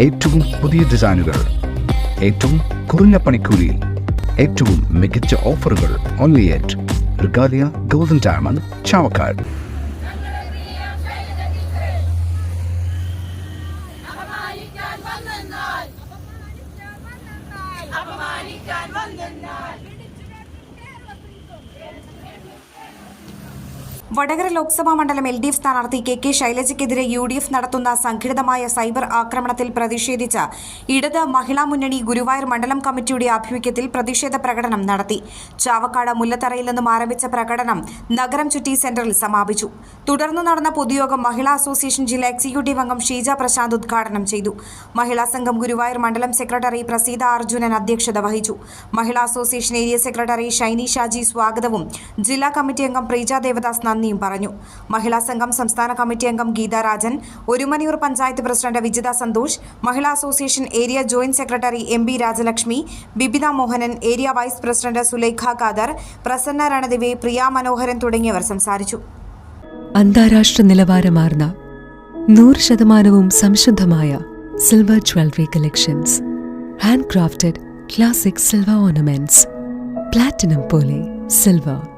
ഏറ്റവും പുതിയ ഡിസൈനുകൾ ഏറ്റവും കുറഞ്ഞ പണിക്കൂലിയിൽ ഏറ്റവും മികച്ച ഓഫറുകൾ only at Regalia golden diamond Chavakkad. അപമാനിക്കാൻ വന്നെന്നാൽ അപമാനിക്കാൻ വന്നെന്നാൽ വടകര ലോക്സഭാ മണ്ഡലം എൽ ഡി എഫ് സ്ഥാനാർത്ഥി കെ കെ ശൈലജയ്ക്കെതിരെ യു ഡി എഫ് നടത്തുന്ന സംഘടിതമായ സൈബർ ആക്രമണത്തിൽ പ്രതിഷേധിച്ച ഇടത് മഹിളാ മുന്നണി ഗുരുവായൂർ മണ്ഡലം കമ്മിറ്റിയുടെ ആഭിമുഖ്യത്തിൽ പ്രതിഷേധ പ്രകടനം നടത്തി. ചാവക്കാട് മുല്ലത്തറയിൽ നിന്നും ആരംഭിച്ച പ്രകടനം നഗരം ചുറ്റി സെന്ററിൽ സമാപിച്ചു. തുടർന്ന് നടന്ന പൊതുയോഗം മഹിളാ അസോസിയേഷൻ ജില്ലാ എക്സിക്യൂട്ടീവ് അംഗം ഷീജ പ്രശാന്ത് ഉദ്ഘാടനം ചെയ്തു. മഹിളാ സംഘം ഗുരുവായൂർ മണ്ഡലം സെക്രട്ടറി പ്രസീത അർജുനൻ അധ്യക്ഷത വഹിച്ചു. Mahila association area secretary Shiny Shaji സ്വാഗതവും ജില്ലാ കമ്മിറ്റി അംഗം പ്രീജ ദേവദാസ് നന്ദിയും പറഞ്ഞു. മഹിളാ സംഘം സംസ്ഥാന കമ്മിറ്റി അംഗം Geetharajan Orumanayur panchayat president Vijitha Santhosh Mahila association area joint secretary M B Rajalakshmi Bibitha Mohanan area vice president Sulaikha Khader Prasanna Ranadive Priya Manoharan തുടങ്ങിയവർ സംസാരിച്ചു. അന്താരാഷ്ട്ര നിലവാരമാർന്ന നൂറ് ശതമാനവും സംശുദ്ധമായ silver jewellery collections. Hand crafted classic silver ornaments. Platinum പോലെ silver.